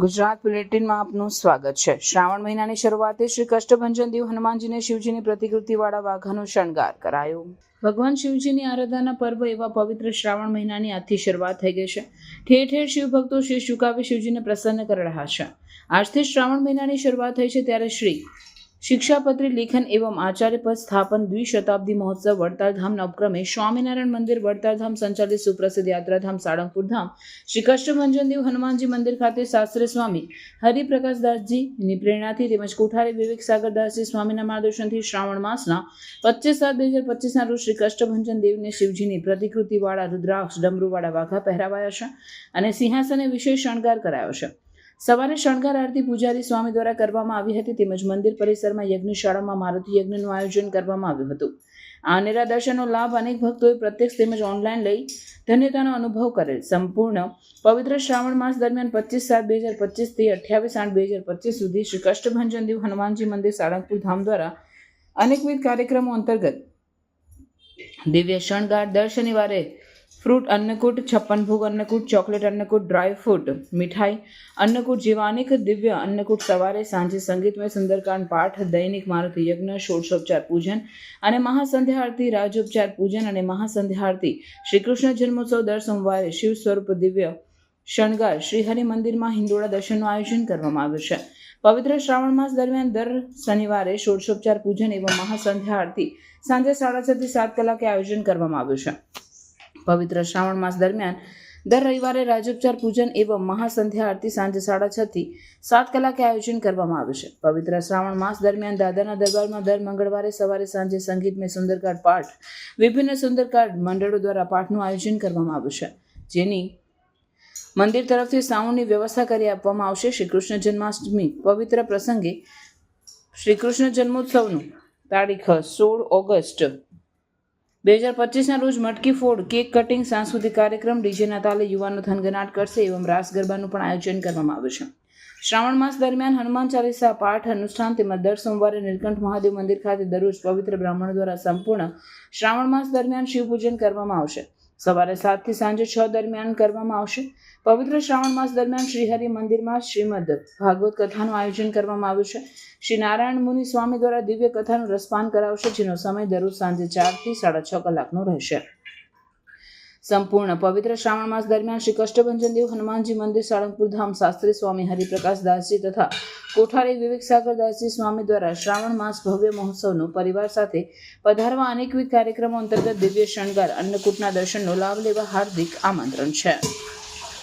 ગુજરાત બુલેટિનમાં આપનું સ્વાગત છે. શ્રાવણ મહિનાની શરૂઆતે શ્રી કષ્ટભંજન દેવ હનુમાનજીને શિવજીની પ્રતિકૃતિવાળા વાઘાનો શણગાર કરાયો. ભગવાન શિવજીની આરાધના પર્વ એવા પવિત્ર શ્રાવણ મહિનાની આજથી શરૂઆત થઈ ગઈ છે. ઠેર ઠેર શિવ ભક્તો શીશ ઝુકાવી શિવજીને પ્રસન્ન કરી રહ્યા છે. આજથી શ્રાવણ મહિનાની શરૂઆત થઈ છે ત્યારે શ્રી શિક્ષાપત્રી, લેખન એવં આચાર્ય પદ સ્થાપન દ્વિશતાબ્દી મહોત્સવ વડતાલધામના ઉપક્રમે સ્વામિનારાયણ મંદિર વડતાલધામ સંચાલિત સુપ્રસિદ્ધ યાત્રાધામ સાળંગપુર ધામ. શ્રી કષ્ટભંજનદેવ હનુમાનજી મંદિર ખાતે શાસ્ત્રી સ્વામી હરિપ્રકાશદાસજીની પ્રેરણાથી તેમજ કોઠારી વિવેક સાગરદાસજી સ્વામીના માર્ગદર્શનથી શ્રાવણ માસના પચીસ સાત બે હજાર પચીસના રોજ શ્રી કષ્ટભંજન દેવને શિવજીની પ્રતિકૃતિવાળા, રુદ્રાક્ષ, ડમરૂવાળા વાઘા પહેરાવાયા છે અને સિંહાસને વિશેષ શણગાર કરાયો છે. સવારે શણગાર આરતી પૂજારી સ્વામી દ્વારા કરવામાં આવી હતી તેમજ મંદિર પરિસરમાં યજ્ઞશાળામાં મારુતિ યજ્ઞનું આયોજન કરવામાં આવ્યું હતું. આ અનેરા દર્શનનો લાભ અનેક ભક્તોએ પ્રત્યક્ષ તેમજ ઓનલાઈન લઈ ધન્યતાનો અનુભવ કરેલ. સંપૂર્ણ પવિત્ર શ્રાવણ માસ દરમિયાન પચીસ સાત બે હજાર પચીસથી અઠ્યાવીસ આઠ બે હજાર પચીસ સુધી શ્રી કષ્ટભંજન દેવ હનુમાનજી મંદિર સાળંગપુર ધામ દ્વારા અનેકવિધ કાર્યક્રમો અંતર્ગત દિવ્ય શણગાર દર શનિવારે ફ્રૂટ અન્નકૂટ, છપ્પન ભોગ Annakut, chocolate Annakut, dry fruit, મીઠાઈ અન્નકૂટ જેવા દિવ્ય અન્નકૂટ સવારે સાંજે સંગીતમય સુંદરકાંડ, પાઠ, દૈનિક મારુતિ યજ્ઞ ષોડશોપચાર પૂજન અને મહાસંધ્યા આરતી રાજોપચાર પૂજન અને મહાસંધ્યા આરતી શ્રી કૃષ્ણ જન્મોત્સવ દર સોમવારે શિવ સ્વરૂપ દિવ્ય શણગાર શ્રીહરિ મંદિરમાં હિંડોળા દર્શનનું આયોજન કરવામાં આવ્યું છે. પવિત્ર શ્રાવણ માસ દરમિયાન દર શનિવારે ષોડશોપચાર પૂજન એવં મહાસંધ્યા આરતી સાંજે સાડા છથી સાત કલાકે આયોજન કરવામાં આવ્યું છે. પવિત્ર શ્રાવણ માસ દરમિયાન દર રવિવારે રાજોપચાર પૂજન એવં મહાસંધ્યા આરતી સાંજે સાડા છ સાત કલાકે આયોજન કરવામાં આવે છે. પવિત્ર શ્રાવણ માસ દરમિયાન દાદાના દરબારમાં દર મંગળવારે સવારે સાંજે સંગીતમય સુંદરકાંડ પાઠ, વિભિન્ન સુંદરકાંડ મંડળો દ્વારા પાઠનું આયોજન કરવામાં આવ્યું છે. જેની મંદિર તરફથી સાઉન્ડની વ્યવસ્થા કરી આપવામાં આવશે. શ્રી કૃષ્ણ જન્માષ્ટમી પવિત્ર પ્રસંગે શ્રી કૃષ્ણ જન્મોત્સવનું તારીખ સોળ ઓગસ્ટ બે હજાર પચીસના રોજ મટકી ફોડ, કેક કટિંગ, સાંસ્કૃતિક કાર્યક્રમ ડીજેના તાલે યુવાનો થનગનાટ કરશે એવમ રાસ ગરબાનું પણ આયોજન કરવામાં આવ્યું છે. શ્રાવણ માસ દરમિયાન હનુમાન ચાલીસા પાઠ, અનુષ્ઠાન તેમજ દર સોમવારે નીલકંઠ મહાદેવ મંદિર ખાતે દરરોજ પવિત્ર બ્રાહ્મણ દ્વારા સંપૂર્ણ શ્રાવણ માસ દરમિયાન શિવ પૂજન કરવામાં આવશે. સવારે સાતથી સાંજે છ દરમિયાન કરવામાં આવશે. પવિત્ર શ્રાવણ માસ દરમિયાન શ્રીહરિ મંદિરમાં શ્રીમદ ભાગવત કથાનું આયોજન કરવામાં આવ્યું છે. શ્રી નારાયણ મુનિ સ્વામી દ્વારા દિવ્ય કથાનું રસપાન કરાવશે, જેનો સમય દરરોજ સાંજે ચારથી સાડા છ કલાકનો રહેશે. સંપૂર્ણ પવિત્ર શ્રાવણ માસ દરમિયાન શ્રી કષ્ટભંજન દેવ હનુમાનજી મંદિર, સાળંગપુર ધામ શાસ્ત્રી સ્વામી હરિપ્રકાશ દાસજી તથા કોઠારી વિવેક સાગર દાસજી સ્વામી દ્વારા શ્રાવણ માસ ભવ્ય મહોત્સવનો પરિવાર સાથે પધારવા અનેકવિધ કાર્યક્રમો અંતર્ગત દિવ્ય શણગાર, અન્નકૂટના દર્શનનો લાભ લેવા હાર્દિક આમંત્રણ છે.